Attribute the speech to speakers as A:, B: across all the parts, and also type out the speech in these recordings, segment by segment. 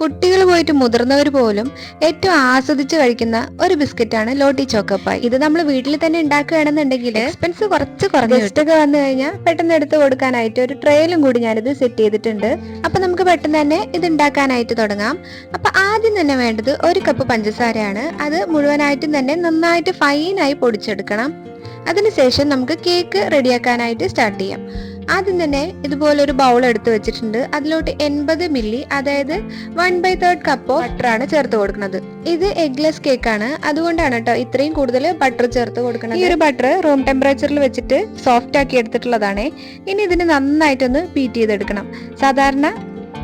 A: കുട്ടികൾ പോയിട്ട് മുതിർന്നവർ പോലും ഏറ്റവും ആസ്വദിച്ച് കഴിക്കുന്ന ഒരു ബിസ്ക്കറ്റ് ആണ് ലോട്ടി ചോക്കപ്പായി ഇത് നമ്മൾ വീട്ടിൽ തന്നെ ഉണ്ടാക്കുകയാണെന്നുണ്ടെങ്കിൽ എക്സ്പെൻസ് കുറച്ച് കുറഞ്ഞു ഗസ്റ്റ് വന്നു കഴിഞ്ഞാൽ പെട്ടെന്ന് എടുത്ത് കൊടുക്കാനായിട്ട് ഒരു ട്രെയിലും കൂടി ഞാനിത് സെറ്റ് ചെയ്തിട്ടുണ്ട്. അപ്പൊ നമുക്ക് പെട്ടെന്ന് തന്നെ ഇത് ഉണ്ടാക്കാനായിട്ട് തുടങ്ങാം. അപ്പൊ ആദ്യം തന്നെ വേണ്ടത് ഒരു കപ്പ് പഞ്ചസാരയാണ്. അത് മുഴുവനായിട്ടും തന്നെ നന്നായിട്ട് ഫൈനായി പൊടിച്ചെടുക്കണം. അതിനുശേഷം നമുക്ക് കേക്ക് റെഡിയാക്കാനായിട്ട് സ്റ്റാർട്ട് ചെയ്യാം. ആദ്യം തന്നെ ഇതുപോലൊരു ബൗൾ എടുത്ത് വെച്ചിട്ടുണ്ട്. അതിലോട്ട് എൺപത് മില്ലി അതായത് വൺ ബൈ തേർഡ് ബട്ടർ ബട്ടറാണ് ചേർത്ത് കൊടുക്കുന്നത്. ഇത് എഗ്ലെസ് ആണ്. അതുകൊണ്ടാണ് കേട്ടോ ഇത്രയും കൂടുതൽ ബട്ടർ ചേർത്ത് കൊടുക്കുന്നത്. ഈ ഒരു ബട്ടർ റൂം ടെമ്പറേച്ചറിൽ വെച്ചിട്ട് സോഫ്റ്റ് ആക്കി എടുത്തിട്ടുള്ളതാണ്. ഇനി ഇതിന് നന്നായിട്ടൊന്ന് ബീറ്റ് ചെയ്തെടുക്കണം. സാധാരണ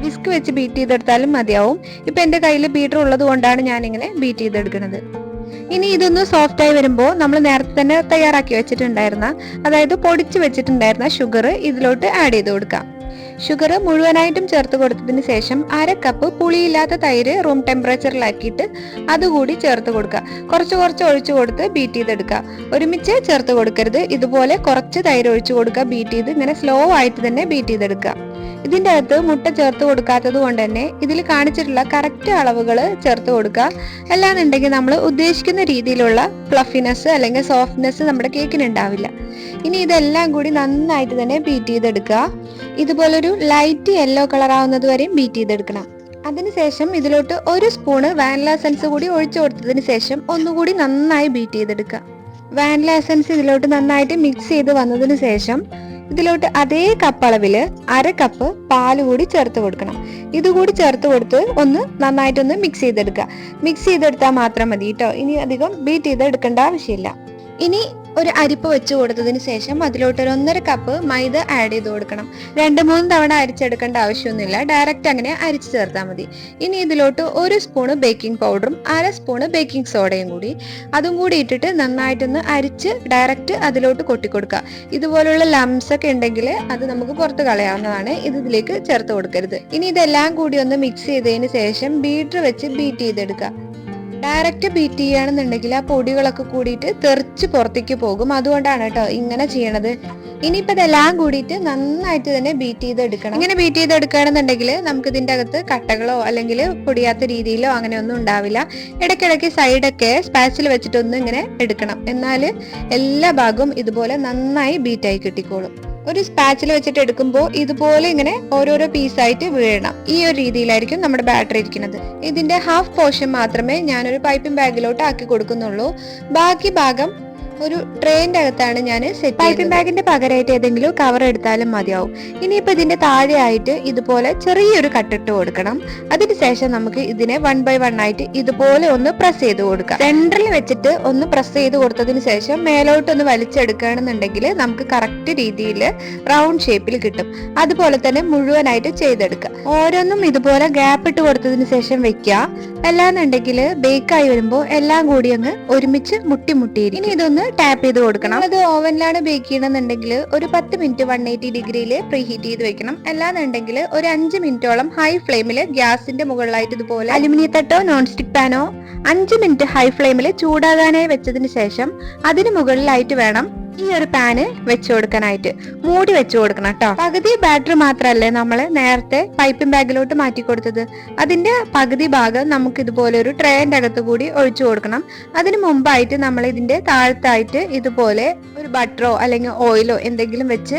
A: വിസ്ക് വെച്ച് ബീറ്റ് ചെയ്തെടുത്താലും മതിയാവും. ഇപ്പൊ എന്റെ കയ്യിൽ ബീറ്റർ ഉള്ളത് കൊണ്ടാണ് ഞാൻ ഇങ്ങനെ ബീറ്റ് ചെയ്തെടുക്കുന്നത്. ഇനി ഇതൊന്ന് സോഫ്റ്റ് ആയി വരുമ്പോൾ നമ്മൾ നേരത്തെ തന്നെ തയ്യാറാക്കി വെച്ചിട്ടുണ്ടായിരുന്ന അതായത് പൊടിച്ച് വെച്ചിട്ടുണ്ടായിരുന്ന ഷുഗർ ഇതിലോട്ട് ആഡ് ചെയ്ത് കൊടുക്കാം. ഷുഗർ മുഴുവനായിട്ടും ചേർത്ത് കൊടുത്തതിന് ശേഷം അര കപ്പ് പുളിയില്ലാത്ത തൈര് റൂം ടെമ്പറേച്ചറിലാക്കിയിട്ട് അതുകൂടി ചേർത്ത് കൊടുക്കുക. കുറച്ച് കുറച്ച് ഒഴിച്ചു കൊടുത്ത് ബീറ്റ് ചെയ്തെടുക്കുക. ഒരുമിച്ച് ചേർത്ത് കൊടുക്കരുത്. ഇതുപോലെ കുറച്ച് തൈര് ഒഴിച്ചു കൊടുക്കുക. ബീറ്റ് ചെയ്ത് ഇങ്ങനെ സ്ലോ ആയിട്ട് തന്നെ ബീറ്റ് ചെയ്തെടുക്കുക. ഇതിന്റെ അകത്ത് മുട്ട ചേർത്ത് കൊടുക്കാത്തത് കൊണ്ട് തന്നെ ഇതിൽ കാണിച്ചിട്ടുള്ള കറക്റ്റ് അളവുകൾ ചേർത്ത് കൊടുക്കുക. അല്ലാന്നുണ്ടെങ്കിൽ നമ്മൾ ഉദ്ദേശിക്കുന്ന രീതിയിലുള്ള ഫ്ലഫിനെസ് അല്ലെങ്കിൽ സോഫ്റ്റ്നെസ് നമ്മുടെ കേക്കിന് ഉണ്ടാവില്ല ഇനി ഇതെല്ലാം കൂടി നന്നായിട്ട് തന്നെ ബീറ്റ് ചെയ്തെടുക്കുക. ഇതുപോലൊരു ലൈറ്റ് യെല്ലോ കളർ ആവുന്നത് വരെയും ബീറ്റ് ചെയ്തെടുക്കണം. അതിനുശേഷം ഇതിലോട്ട് ഒരു സ്പൂണ് വാനില എസൻസ് കൂടി ഒഴിച്ചു കൊടുത്തതിന് ശേഷം ഒന്നുകൂടി നന്നായി ബീറ്റ് ചെയ്തെടുക്കുക. വാനില എസൻസ് ഇതിലോട്ട് നന്നായിട്ട് മിക്സ് ചെയ്ത് വന്നതിന് ശേഷം ഇതിലോട്ട് അതേ കപ്പ് അളവിൽ അര കപ്പ് പാൽ കൂടി ചേർത്ത് കൊടുക്കണം. ഇതുകൂടി ചേർത്ത് കൊടുത്ത് ഒന്ന് നന്നായിട്ടൊന്ന് മിക്സ് ചെയ്തെടുക്കുക. മിക്സ് ചെയ്തെടുത്താൽ മാത്രം മതി കേട്ടോ ഇനി അധികം ബീറ്റ് ചെയ്തെടുക്കേണ്ട ആവശ്യമില്ല. ഇനി ഒരു അരിപ്പ് വെച്ച് കൊടുത്തതിന് ശേഷം അതിലോട്ട് ഒരു ഒന്നര കപ്പ് മൈദ ആഡ് ചെയ്ത് കൊടുക്കണം. രണ്ട് മൂന്ന് തവണ അരിച്ചെടുക്കേണ്ട ആവശ്യമൊന്നുമില്ല. ഡയറക്റ്റ് അങ്ങനെ അരിച്ചു ചേർത്താൽ മതി. ഇനി ഇതിലോട്ട് ഒരു സ്പൂണ് ബേക്കിംഗ് പൗഡറും അര സ്പൂണ് ബേക്കിംഗ് സോഡയും കൂടി. അതും കൂടി ഇട്ടിട്ട് നന്നായിട്ടൊന്ന് അരിച്ച് ഡയറക്റ്റ് അതിലോട്ട് കൊട്ടിക്കൊടുക്കുക. ഇതുപോലുള്ള ലംസ് ഒക്കെ ഉണ്ടെങ്കിൽ അത് നമുക്ക് പുറത്ത് കളയാവുന്നതാണ്. ഇത് ഇതിലേക്ക് ചേർത്ത് കൊടുക്കരുത്. ഇനി ഇതെല്ലാം കൂടി ഒന്ന് മിക്സ് ചെയ്തതിന് ശേഷം ബീറ്റർ വെച്ച് ബീറ്റ് ചെയ്തെടുക്കുക. ഡയറക്റ്റ് ബീറ്റ് ചെയ്യുകയാണെന്നുണ്ടെങ്കിൽ ആ പൊടികളൊക്കെ കൂടിയിട്ട് തെറിച്ച് പുറത്തേക്ക് പോകും. അതുകൊണ്ടാണ് കേട്ടോ ഇങ്ങനെ ചെയ്യണത്. ഇനിയിപ്പോൾ ഇതെല്ലാം കൂടിയിട്ട് നന്നായിട്ട് തന്നെ ബീറ്റ് ചെയ്തെടുക്കണം. ഇങ്ങനെ ബീറ്റ് ചെയ്തെടുക്കുകയാണെന്നുണ്ടെങ്കിൽ നമുക്ക് ഇതിന്റെ അകത്ത് കട്ടകളോ അല്ലെങ്കിൽ പൊടിയാത്ത രീതിയിലോ അങ്ങനെ ഒന്നും ഉണ്ടാവില്ല. ഇടയ്ക്കിടയ്ക്ക് സൈഡൊക്കെ സ്പാച്ചിൽ വെച്ചിട്ടൊന്നും ഇങ്ങനെ എടുക്കണം. എന്നാൽ എല്ലാ ഭാഗവും ഇതുപോലെ നന്നായി ബീറ്റായി കിട്ടിക്കോളും. ഒരു സ്പാച്ചിൽ വെച്ചിട്ട് എടുക്കുമ്പോൾ ഇതുപോലെ ഇങ്ങനെ ഓരോരോ പീസായിട്ട് വീഴണം. ഈ ഒരു രീതിയിലായിരിക്കും നമ്മുടെ ബാറ്ററി ഇരിക്കുന്നത്. ഇതിന്റെ ഹാഫ് പോർഷൻ മാത്രമേ ഞാനൊരു പൈപ്പിംഗ് ബാഗിലോട്ട് ആക്കി കൊടുക്കുന്നുള്ളൂ. ബാക്കി ഭാഗം ഒരു ട്രെയിന്റെ അകത്താണ് ഞാൻ സെറ്റ് പൈപ്പിംഗ് ബാഗിന്റെ പകരമായിട്ട് ഏതെങ്കിലും കവർ എടുത്താലും മതിയാവും. ഇനിയിപ്പോൾ ഇതിന്റെ താഴെയായിട്ട് ഇതുപോലെ ചെറിയൊരു കട്ടിട്ട് കൊടുക്കണം. അതിനുശേഷം നമുക്ക് ഇതിനെ വൺ ബൈ വൺ ആയിട്ട് ഇതുപോലെ ഒന്ന് പ്രസ് ചെയ്ത് കൊടുക്കാം. സെന്ററിൽ വെച്ചിട്ട് ഒന്ന് പ്രസ് ചെയ്ത് കൊടുത്തതിന് ശേഷം മേലോട്ടൊന്ന് വലിച്ചെടുക്കുകയാണെന്നുണ്ടെങ്കിൽ നമുക്ക് കറക്റ്റ് രീതിയിൽ റൗണ്ട് ഷേപ്പിൽ കിട്ടും. അതുപോലെ തന്നെ മുഴുവനായിട്ട് ചെയ്തെടുക്കുക. ഓരോന്നും ഇതുപോലെ ഗ്യാപ്പ് ഇട്ട് കൊടുത്തതിന് ശേഷം വെക്കുക. അല്ലാന്നുണ്ടെങ്കിൽ ബേക്കായി വരുമ്പോൾ എല്ലാം കൂടി അങ്ങ് ഒരുമിച്ച് മുട്ടി മുട്ടിയിരിക്കും. ഇനി ഇതൊന്ന് ടാപ്പ് ചെയ്ത് കൊടുക്കണം. അത് ഓവനിലാണ് ബേക്ക് ചെയ്യണമെന്നുണ്ടെങ്കിൽ ഒരു പത്ത് മിനിറ്റ് വൺ എയ്റ്റി ഡിഗ്രിയിൽ പ്രീ ഹീറ്റ് ചെയ്ത് വെക്കണം. അല്ലാന്നുണ്ടെങ്കിൽ ഒരു അഞ്ച് മിനിറ്റോളം ഹൈ ഫ്ലെയിമിൽ ഗ്യാസിന്റെ മുകളിലായിട്ട് ഇതുപോലെ അലുമിനിയ തട്ടോ നോൺ സ്റ്റിക് പാനോ അഞ്ച് മിനിറ്റ് ഹൈ ഫ്ലെയിമിൽ ചൂടാകാനായി വെച്ചതിന് ശേഷം അതിന് മുകളിലായിട്ട് വേണം ഈ ഒരു പാന് വെച്ചു കൊടുക്കാനായിട്ട്. മൂടി വെച്ചു കൊടുക്കണം കേട്ടോ പകുതി ബാറ്ററി മാത്രമല്ലേ നമ്മൾ നേരത്തെ പൈപ്പിംഗ് ബാഗിലോട്ട് മാറ്റി കൊടുത്തത്. അതിന്റെ പകുതി ഭാഗം നമുക്ക് ഇതുപോലെ ഒരു ട്രേന്റെ അകത്ത് കൂടി ഒഴിച്ചു കൊടുക്കണം. അതിന് മുമ്പായിട്ട് നമ്മൾ ഇതിന്റെ താഴത്തായിട്ട് ഇതുപോലെ ഒരു ബട്ടറോ അല്ലെങ്കിൽ ഓയിലോ എന്തെങ്കിലും വെച്ച്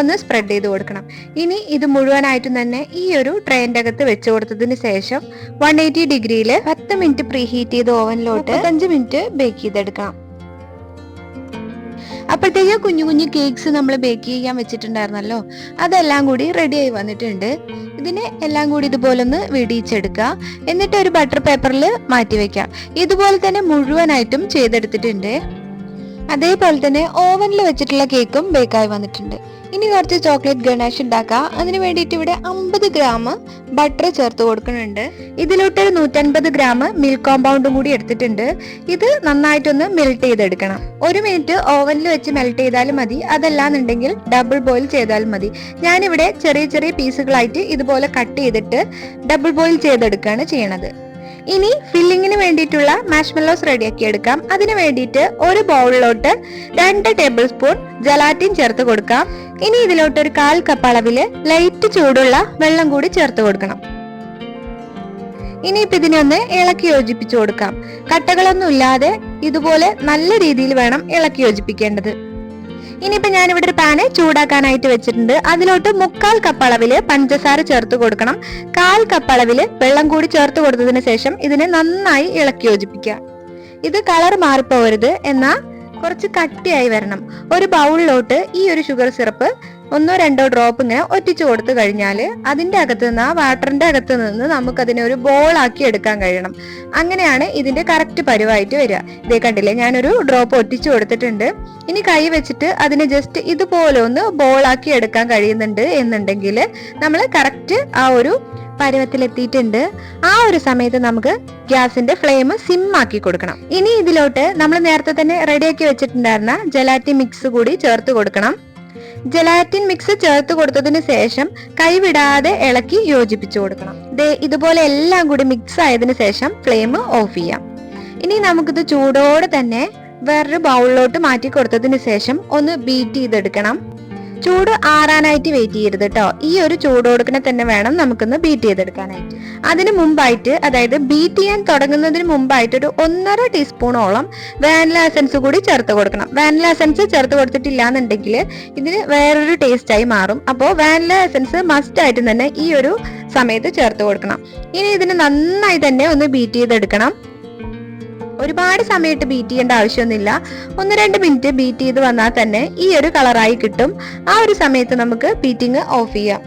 A: ഒന്ന് സ്പ്രെഡ് ചെയ്ത് കൊടുക്കണം. ഇനി ഇത് മുഴുവനായിട്ടും തന്നെ ഈ ഒരു ട്രെയിന്റെ അകത്ത് വെച്ച് കൊടുത്തതിന് ശേഷം വൺ എയ്റ്റി ഡിഗ്രിയിൽ പത്ത് മിനിറ്റ് പ്രീ ഹീറ്റ് ചെയ്ത് ഓവനിലോട്ട് അഞ്ച് മിനിറ്റ് ബേക്ക് ചെയ്തെടുക്കണം. അപ്പോഴത്തേക്ക് കുഞ്ഞു കുഞ്ഞു കേക്ക്സ് നമ്മൾ ബേക്ക് ചെയ്യാൻ വെച്ചിട്ടുണ്ടായിരുന്നല്ലോ. അതെല്ലാം കൂടി റെഡി ആയി വന്നിട്ടുണ്ട്. ഇതിനെ എല്ലാം കൂടി ഇതുപോലെ ഒന്ന് വെടിയിച്ചെടുക്കുക. എന്നിട്ട് ഒരു ബട്ടർ പേപ്പറിൽ മാറ്റി വെക്കാം ഇതുപോലെ തന്നെ മുഴുവനായിട്ടും ചെയ്തെടുത്തിട്ടുണ്ട്. അതേപോലെ തന്നെ ഓവനിൽ വെച്ചിട്ടുള്ള കേക്കും ബേക്കായി വന്നിട്ടുണ്ട്. ഇനി കുറച്ച് ചോക്ലേറ്റ് ഗണേഷ് ഉണ്ടാക്കാം. അതിന് വേണ്ടിയിട്ട് ഇവിടെ അമ്പത് ഗ്രാം ബട്ടർ ചേർത്ത് കൊടുക്കുന്നുണ്ട്. ഇതിലോട്ട് ഒരു നൂറ്റൻപത് ഗ്രാം മിൽക്ക് കോമ്പൗണ്ടും കൂടി എടുത്തിട്ടുണ്ട്. ഇത് നന്നായിട്ടൊന്ന് മെൽറ്റ് ചെയ്തെടുക്കണം. ഒരു മിനിറ്റ് ഓവനിൽ വെച്ച് മെൽറ്റ് ചെയ്താലും മതി. അതല്ലാന്നുണ്ടെങ്കിൽ ഡബിൾ ബോയിൽ ചെയ്താലും മതി. ഞാനിവിടെ ചെറിയ ചെറിയ പീസുകളായിട്ട് ഇതുപോലെ കട്ട് ചെയ്തിട്ട് ഡബിൾ ബോയിൽ ചെയ്തെടുക്കുകയാണ് ചെയ്യണത്. ഇനി ഫില്ലിങ്ങിന് വേണ്ടിയിട്ടുള്ള മാഷ്മെല്ലോസ് റെഡിയാക്കി എടുക്കാം. അതിന് വേണ്ടിയിട്ട് ഒരു ബൗളിലോട്ട് രണ്ട് ടേബിൾ സ്പൂൺ ജലാറ്റിൻ ചേർത്ത് കൊടുക്കാം. ഇനി ഇതിലോട്ട് ഒരു കാൽ കപ്പ് അളവിൽ ലൈറ്റ് ചൂടുള്ള വെള്ളം കൂടി ചേർത്ത് കൊടുക്കണം. ഇനിയിപ്പോൾ ഇതിനെ ഒന്ന് ഇളക്കി യോജിപ്പിച്ചു കൊടുക്കാം. കട്ടകളൊന്നും ഇല്ലാതെ ഇതുപോലെ നല്ല രീതിയിൽ വേണം ഇളക്കി യോജിപ്പിക്കേണ്ടത്. ഇനിയിപ്പോ ഞാനിവിടെ ഒരു പാന് ചൂടാക്കാനായിട്ട് വെച്ചിട്ടുണ്ട്. അതിലോട്ട് മുക്കാൽ കപ്പ് അളവിൽ പഞ്ചസാര ചേർത്ത് കൊടുക്കണം. കാൽ കപ്പ് അളവിൽ വെള്ളം കൂടി ചേർത്ത് കൊടുത്തതിന് ശേഷം ഇതിനെ നന്നായി ഇളക്കി യോജിപ്പിക്കുക. ഇത് കളർ മാറിപ്പോവരുത് എന്നാ കുറച്ച് കട്ടിയായി വരണം. ഒരു ബൗളിലോട്ട് ഈ ഒരു ഷുഗർ സിറപ്പ് ഒന്നോ രണ്ടോ ഡ്രോപ്പ് ഇങ്ങനെ ഒറ്റിച്ചു കൊടുത്തു കഴിഞ്ഞാൽ അതിന്റെ അകത്ത് നിന്ന് ആ വാട്ടറിന്റെ അകത്ത് നിന്ന് നമുക്ക് അതിനെ ഒരു ബോൾ ആക്കി എടുക്കാൻ കഴിയണം. അങ്ങനെയാണ് ഇതിന്റെ കറക്റ്റ് പരുവായിട്ട് വരിക. ഇതേ കണ്ടില്ലേ ഞാനൊരു ഡ്രോപ്പ് ഒറ്റിച്ചു കൊടുത്തിട്ടുണ്ട്. ഇനി കൈ വെച്ചിട്ട് അതിനെ ജസ്റ്റ് ഇതുപോലെ ഒന്ന് ബോൾ ആക്കി എടുക്കാൻ കഴിയുന്നുണ്ട് എന്നുണ്ടെങ്കിൽ നമ്മൾ കറക്റ്റ് ആ ഒരു പരുവത്തിലെത്തിയിട്ടുണ്ട്. ആ ഒരു സമയത്ത് നമുക്ക് ഗ്യാസിന്റെ ഫ്ലെയിം സിം ആക്കി കൊടുക്കണം. ഇനി ഇതിലോട്ട് നമ്മൾ നേരത്തെ തന്നെ റെഡിയാക്കി വെച്ചിട്ടുണ്ടായിരുന്ന ജലാറ്റിൻ മിക്സ് കൂടി ചേർത്ത് കൊടുക്കണം. ജലാറ്റിൻ മിക്സ് ചേർത്ത് കൊടുത്തതിന് ശേഷം കൈവിടാതെ ഇളക്കി യോജിപ്പിച്ചു കൊടുക്കണം. ദേ ഇതുപോലെ എല്ലാം കൂടി മിക്സ് ആയതിന് ശേഷം ഫ്ലെയിം ഓഫ് ചെയ്യാം. ഇനി നമുക്കിത് ചൂടോടെ തന്നെ വേറൊരു ബൗളിലോട്ട് മാറ്റി കൊടുത്തതിന് ശേഷം ഒന്ന് ബീറ്റ് ചെയ്തെടുക്കണം. ചൂട് ആറാനായിട്ട് വെയിറ്റ് ചെയ്യരുത് കേട്ടോ ഈ ഒരു ചൂട് കൊടുക്കണ തന്നെ വേണം നമുക്കൊന്ന് ബീറ്റ് ചെയ്തെടുക്കാനായിട്ട്. അതിന് മുമ്പായിട്ട് അതായത് ബീറ്റ് ചെയ്യാൻ തുടങ്ങുന്നതിന് മുമ്പായിട്ട് ഒരു ഒന്നര ടീസ്പൂണോളം വാനില എസൻസ് കൂടി ചേർത്ത് കൊടുക്കണം. വാനില എസൻസ് ചേർത്ത് കൊടുത്തിട്ടില്ല എന്നുണ്ടെങ്കിൽ ഇതിന് വേറൊരു ടേസ്റ്റായി മാറും. അപ്പോൾ വാനില എസൻസ് മസ്റ്റ് ആയിട്ട് തന്നെ ഈ ഒരു സമയത്ത് ചേർത്ത് കൊടുക്കണം. ഇനി ഇതിന് നന്നായി തന്നെ ഒന്ന് ബീറ്റ് ചെയ്തെടുക്കണം. ഒരുപാട് സമയത്ത് ബീറ്റ് ചെയ്യേണ്ട ആവശ്യമൊന്നുമില്ല. ഒന്ന് രണ്ട് മിനിറ്റ് ബീറ്റ് ചെയ്ത് വന്നാൽ തന്നെ ഈ ഒരു കളറായി കിട്ടും. ആ ഒരു സമയത്ത് നമുക്ക് ബീറ്റിംഗ് ഓഫ് ചെയ്യാം.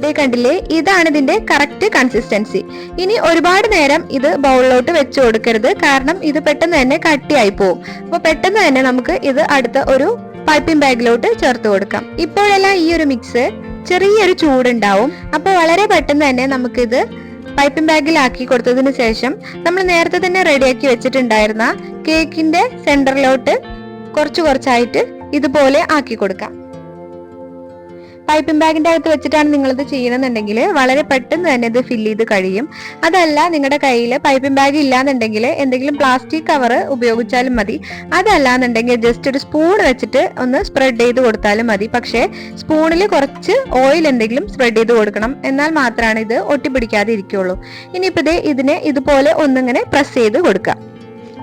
A: ദേ കണ്ടില്ലേ? ഇതാണ് ഇതിന്റെ കറക്റ്റ് കൺസിസ്റ്റൻസി ഇനി ഒരുപാട് നേരം ഇത് ബൗളിലോട്ട് വെച്ച് കൊടുക്കരുത്. കാരണം ഇത് പെട്ടെന്ന് തന്നെ കട്ടിയായി പോകും അപ്പൊ പെട്ടെന്ന് തന്നെ നമുക്ക് ഇത് അടുത്ത ഒരു പൈപ്പിംഗ് ബാഗിലോട്ട് ചേർത്ത് കൊടുക്കാം. ഇപ്പോഴെല്ലാം ഈ ഒരു മിക്സ് ചെറിയൊരു ചൂടുണ്ടാവും. അപ്പൊ വളരെ പെട്ടെന്ന് തന്നെ നമുക്കിത് പൈപ്പിംഗ് ബാഗിലാക്കി കൊടുത്തതിന് ശേഷം നമ്മൾ നേരത്തെ തന്നെ റെഡിയാക്കി വെച്ചിട്ടുണ്ടായിരുന്ന കേക്കിന്റെ സെന്ററിലോട്ട് കുറച്ച് കുറച്ചായിട്ട് ഇതുപോലെ ആക്കി കൊടുക്കാം. പൈപ്പിംഗ് ബാഗിന്റെ അകത്ത് വെച്ചിട്ടാണ് നിങ്ങൾ ഇത് ചെയ്യണമെന്നുണ്ടെങ്കിൽ വളരെ പെട്ടെന്ന് തന്നെ ഇത് ഫില്ല് ചെയ്ത് കഴിയും. അതല്ല നിങ്ങളുടെ കയ്യിൽ പൈപ്പിംഗ് ബാഗ് ഇല്ലാന്നുണ്ടെങ്കിൽ എന്തെങ്കിലും പ്ലാസ്റ്റിക് കവർ ഉപയോഗിച്ചാലും മതി. അതല്ല എന്നുണ്ടെങ്കിൽ ജസ്റ്റ് ഒരു സ്പൂൺ വെച്ചിട്ട് ഒന്ന് സ്പ്രെഡ് ചെയ്ത് കൊടുത്താലും മതി. പക്ഷേ സ്പൂണിൽ കുറച്ച് ഓയിൽ എന്തെങ്കിലും സ്പ്രെഡ് ചെയ്ത് കൊടുക്കണം. എന്നാൽ മാത്രമാണ് ഇത് ഒട്ടിപ്പിടിക്കാതെ ഇരിക്കുള്ളൂ ഇനിയിപ്പോൾ ഇത് ഇതിനെ ഇതുപോലെ ഒന്നിങ്ങനെ പ്രസ് ചെയ്ത് കൊടുക്കുക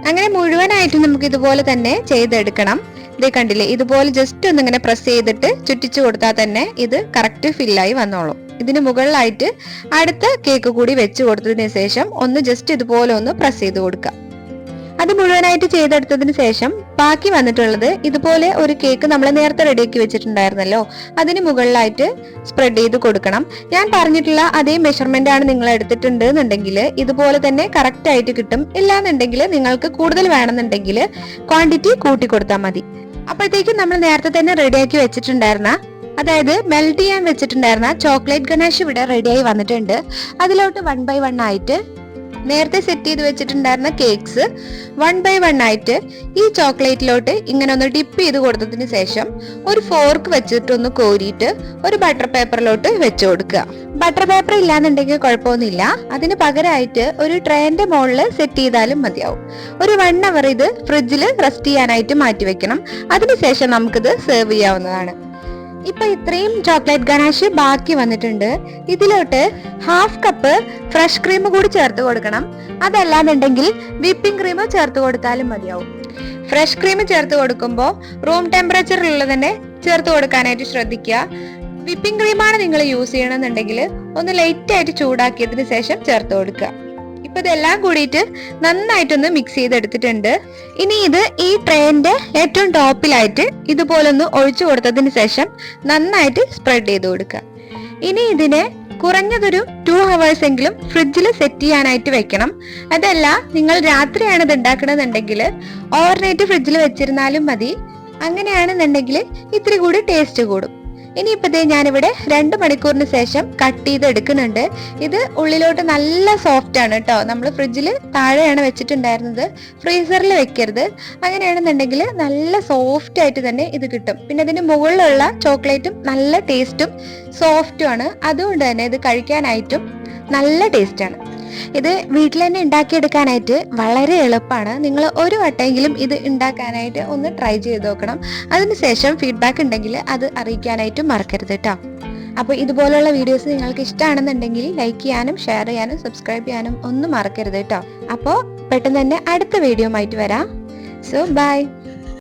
A: അങ്ങനെ മുഴുവനായിട്ടും നമുക്ക് ഇതുപോലെ തന്നെ ചെയ്തെടുക്കണം. ഇതേ കണ്ടില്ലേ? ഇതുപോലെ ജസ്റ്റ് ഒന്ന് ഇങ്ങനെ പ്രസ് ചെയ്തിട്ട് ചുറ്റിച്ചു കൊടുത്താൽ തന്നെ ഇത് കറക്റ്റ് ഫില്ലായി വന്നോളും. ഇതിന് മുകളിലായിട്ട് അടുത്ത കേക്ക് കൂടി വെച്ച് കൊടുത്തതിന് ശേഷം ഒന്ന് ജസ്റ്റ് ഇതുപോലെ ഒന്ന് പ്രസ് ചെയ്ത് കൊടുക്കുക അത് മുഴുവനായിട്ട് ചെയ്തെടുത്തതിന് ശേഷം ബാക്കി വന്നിട്ടുള്ളത് ഇതുപോലെ ഒരു കേക്ക് നമ്മൾ നേരത്തെ റെഡിയാക്കി വെച്ചിട്ടുണ്ടായിരുന്നല്ലോ. അതിന് മുകളിലായിട്ട് സ്പ്രെഡ് ചെയ്ത് കൊടുക്കണം. ഞാൻ പറഞ്ഞിട്ടുള്ള അതേ മെഷർമെന്റ് ആണ് നിങ്ങൾ എടുത്തിട്ടുണ്ട് എന്നുണ്ടെങ്കിൽ ഇതുപോലെ തന്നെ കറക്റ്റ് ആയിട്ട് കിട്ടും. ഇല്ലാന്നുണ്ടെങ്കിൽ നിങ്ങൾക്ക് കൂടുതൽ വേണമെന്നുണ്ടെങ്കിൽ ക്വാണ്ടിറ്റി കൂട്ടി കൊടുത്താൽ മതി. അപ്പോഴത്തേക്കും നമ്മൾ നേരത്തെ തന്നെ റെഡിയാക്കി വെച്ചിട്ടുണ്ടായിരുന്ന അതായത് മെൽറ്റ് ചെയ്യാൻ വെച്ചിട്ടുണ്ടായിരുന്ന ചോക്ലേറ്റ് ഗണേഷ് ഇവിടെ റെഡിയായി വന്നിട്ടുണ്ട്. അതിലോട്ട് വൺ ബൈ വൺ ആയിട്ട് നേരത്തെ സെറ്റ് ചെയ്ത് വെച്ചിട്ടുണ്ടായിരുന്ന കേക്ക്സ് വൺ ബൈ വൺ ആയിട്ട് ഈ ചോക്ലേറ്റിലോട്ട് ഇങ്ങനെ ഒന്ന് ഡിപ്പ് ചെയ്ത് കൊടുത്തതിന് ശേഷം ഒരു ഫോർക്ക് വെച്ചിട്ട് ഒന്ന് കോരിയിട്ട് ഒരു ബട്ടർ പേപ്പറിലോട്ട് വെച്ച് കൊടുക്കുക. ബട്ടർ പേപ്പർ ഇല്ലാന്നുണ്ടെങ്കിൽ കുഴപ്പമൊന്നുമില്ല. അതിന് പകരമായിട്ട് ഒരു ട്രെയിന്റെ മുകളിൽ സെറ്റ് ചെയ്താലും മതിയാവും. ഒരു വൺ അവർ ഇത് ഫ്രിഡ്ജിൽ റെസ്റ്റ് ചെയ്യാനായിട്ട് മാറ്റി വെക്കണം. അതിനുശേഷം നമുക്കിത് സെർവ് ചെയ്യാവുന്നതാണ്. ഇപ്പൊ ഇത്രയും ചോക്ലേറ്റ് ഗണാഷ് ബാക്കി വന്നിട്ടുണ്ട്. ഇതിലോട്ട് ഹാഫ് കപ്പ് ഫ്രഷ് ക്രീം കൂടി ചേർത്ത് കൊടുക്കണം. അതല്ലാന്നുണ്ടെങ്കിൽ വിപ്പിംഗ് ക്രീം ചേർത്ത് കൊടുത്താലും മതിയാവും. ഫ്രഷ് ക്രീം ചേർത്ത് കൊടുക്കുമ്പോൾ റൂം ടെമ്പറേച്ചറിലുള്ള തന്നെ ചേർത്ത് കൊടുക്കാനായിട്ട് ശ്രദ്ധിക്കുക. വിപ്പിംഗ് ക്രീമാണ് നിങ്ങൾ യൂസ് ചെയ്യണമെന്നുണ്ടെങ്കിൽ ഒന്ന് ലൈറ്റായിട്ട് ചൂടാക്കിയതിന് ശേഷം ചേർത്ത് കൊടുക്കുക. ഇപ്പൊ ഇതെല്ലാം കൂടിയിട്ട് നന്നായിട്ടൊന്ന് മിക്സ് ചെയ്തെടുത്തിട്ടുണ്ട്. ഇനി ഇത് ഈ ട്രെയിന്റെ ഏറ്റവും ടോപ്പിലായിട്ട് ഇതുപോലൊന്ന് ഒഴിച്ചു കൊടുത്തതിന് ശേഷം നന്നായിട്ട് സ്പ്രെഡ് ചെയ്ത് കൊടുക്കുക. ഇനി ഇതിനെ കുറഞ്ഞതൊരു ടു ഹവേഴ്സ് എങ്കിലും ഫ്രിഡ്ജിൽ സെറ്റ് ചെയ്യാനായിട്ട് വെക്കണം. അതല്ല നിങ്ങൾ രാത്രിയാണ് ഇത് ഉണ്ടാക്കണമെന്നുണ്ടെങ്കിൽ ഓവർനൈറ്റ് ഫ്രിഡ്ജിൽ വെച്ചിരുന്നാലും മതി. അങ്ങനെയാണെന്നുണ്ടെങ്കിൽ ഇത്തിരി കൂടി ടേസ്റ്റ് കൂടും. ഇനിയിപ്പതേ ഞാനിവിടെ രണ്ട് മണിക്കൂറിന് ശേഷം കട്ട് ചെയ്ത് എടുക്കുന്നുണ്ട്. ഇത് ഉള്ളിലോട്ട് നല്ല സോഫ്റ്റ് ആണ് കേട്ടോ നമ്മൾ ഫ്രിഡ്ജിൽ താഴെയാണ് വെച്ചിട്ടുണ്ടായിരുന്നത്. ഫ്രീസറിൽ വെക്കരുത്. അങ്ങനെയാണെന്നുണ്ടെങ്കിൽ നല്ല സോഫ്റ്റ് ആയിട്ട് തന്നെ ഇത് കിട്ടും. പിന്നെ അതിന് മുകളിലുള്ള ചോക്ലേറ്റും നല്ല ടേസ്റ്റും സോഫ്റ്റും ആണ്. അതുകൊണ്ട് തന്നെ ഇത് കഴിക്കാനായിട്ടും നല്ല ടേസ്റ്റാണ് ഇത് വീട്ടിൽ തന്നെ ഉണ്ടാക്കിയെടുക്കാനായിട്ട് വളരെ എളുപ്പമാണ്. നിങ്ങൾ ഒരു വട്ടമെങ്കിലും ഇത് ഉണ്ടാക്കാനായിട്ട് ഒന്ന് ട്രൈ ചെയ്ത് നോക്കണം. അതിനുശേഷം ഫീഡ്ബാക്ക് ഉണ്ടെങ്കിൽ അത് അറിയിക്കാനായിട്ട് മറക്കരുത് കേട്ടോ അപ്പോൾ ഇതുപോലുള്ള വീഡിയോസ് നിങ്ങൾക്ക് ഇഷ്ടമാണെന്നുണ്ടെങ്കിൽ ലൈക്ക് ചെയ്യാനും ഷെയർ ചെയ്യാനും സബ്സ്ക്രൈബ് ചെയ്യാനും ഒന്നും മറക്കരുത് കേട്ടോ അപ്പോൾ പെട്ടെന്ന് തന്നെ അടുത്ത വീഡിയോ ആയിട്ട് വരാം. So by